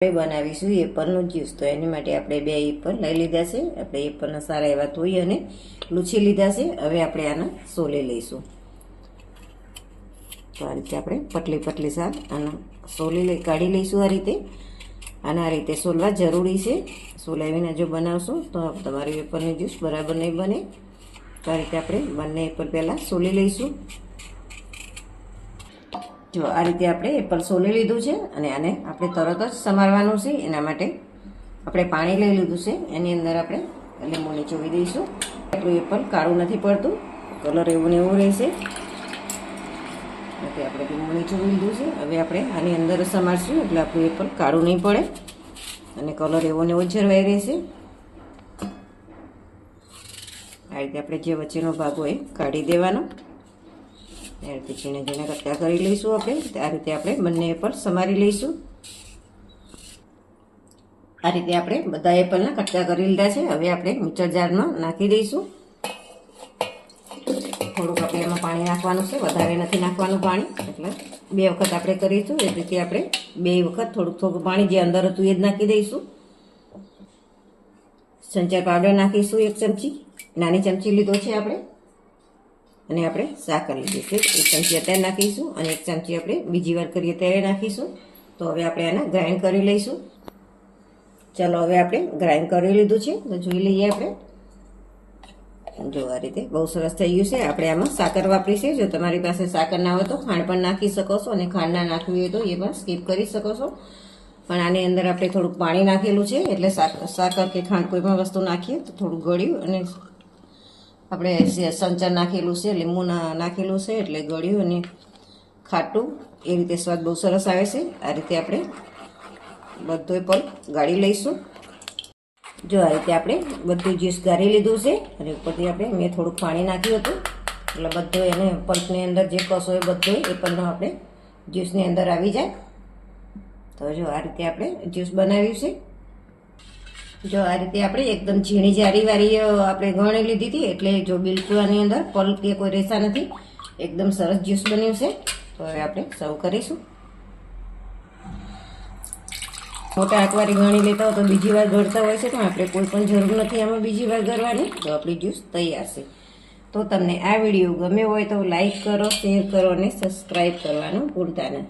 આપણે બનાવીશું એપલનું જ્યુસ તો એની માટે આપણે બે એપલ લઈ લીધા છે. આપણે એપલના સારા એવા ધોઈ અને લૂછી લીધા છે. હવે આપણે આના સોલે લઈશું. તો આ રીતે આપણે પતલી પતલી શાક આના સોલી લઈ કાઢી લઈશું આ રીતે. અને આ રીતે સોલવા જરૂરી છે. સોલાવીને જો બનાવશો તો તમારી એપલનું જ્યુસ બરાબર નહીં બને. તો આ રીતે આપણે બંને એપલ પહેલાં સોલી લઈશું. જો આ રીતે આપણે એપલ સોલી લીધું છે અને આને આપણે તરત જ સમારવાનું છે. એના માટે આપણે પાણી લઈ લીધું છે. એની અંદર આપણે લીંબુ નીચોવી દઈશું. આપણું એપલ કાળું નથી પડતું. કલર એવું ને એવું રહેશે. એટલે આપણે લીંબુ નીચોવી લીધું છે. હવે આપણે આની અંદર સમારશું એટલે આપણું એપલ કાળું નહીં પડે અને કલર એવો ને એવો જરવાઈ રહેશે. આ રીતે આપણે જે વચ્ચેનો ભાગ હોય કાઢી દેવાનો. રીતે ઝીણે ઝીણે કટકા કરી લઈશું આપણે, આ રીતે આપણે બંને એપલ સમારી લઈશું. આ રીતે આપણે બધા એપલના કટકા કરી લીધા છે. હવે આપણે મિક્સર જારમાં નાખી દઈશું. થોડુંક આપણે એમાં પાણી નાખવાનું છે. વધારે નથી નાખવાનું પાણી. એટલે બે વખત આપણે કરીશું. એ રીતે આપણે બે વખત થોડુંક થોડુંક પાણી જે અંદર હતું એ જ નાખી દઈશું. સંચાર પાવડર નાખીશું એક ચમચી. નાની ચમચી લીધો છે આપણે. અને આપણે સાકર લીધી છે. એક ચમચી અત્યારે નાખીશું અને એક ચમચી આપણે બીજી વાર કરીએ ત્યારે નાખીશું. તો હવે આપણે આને ગ્રાઇન્ડ કરી લઈશું. ચાલો હવે આપણે ગ્રાઇન્ડ કરી લીધું છે. તો જોઈ લઈએ આપણે. જો આ રીતે બહુ સરસ થઈ ગયું છે. આપણે આમાં સાકર વાપરીશું જો તમારી પાસે સાકર ના હોય તો ખાંડ પણ નાખી શકો છો અને ખાંડ ના નાખવી હોય તો એ પણ સ્કીપ કરી શકો છો. પણ આની અંદર આપણે થોડુંક પાણી નાખેલું છે. એટલે સાકર કે ખાંડ કોઈ પણ વસ્તુ નાખીએ તો થોડું ગળ્યું અને આપણે સંચર નાખેલું છે, લીંબુ નાખેલું છે એટલે ગળ્યું અને ખાટું એ રીતે સ્વાદ બહુ સરસ આવે છે. આ રીતે આપણે બધું પણ ગાળી લઈશું. જો આ રીતે આપણે બધું જ્યુસ ગાળી લીધું છે અને ઉપરથી આપણે મેં થોડુંક પાણી નાખ્યું હતું. એટલે બધો એને પલ્પની અંદર જે કસો એ બધો એ પણ આપણે જ્યુસની અંદર આવી જાય. તો જો આ રીતે આપણે જ્યુસ બનાવ્યું છે. જો આ રીતે આપણે એકદમ ઝીણી જારી વાળી આપણે ગણી લીધી હતી, એટલે જો બિલકુલ આની અંદર પલ્પ કે કોઈ રેસા નથી, એકદમ સરસ જ્યુસ બન્યું છે. તો હવે આપણે સર્વ કરીશું. મોટા અકવારી ગણી લેતા હોય તો બીજી વાર ગળતા હોય છે, પણ આપણે કોઈ પણ જરૂર નથી આમાં બીજી વાર ગળવાની. તો આપણી જ્યુસ તૈયાર છે. તો તમને આ વીડિયો ગમ્યો હોય તો લાઈક કરો, શેર કરો અને સબસ્ક્રાઈબ કરવાનું ભૂલતા નહીં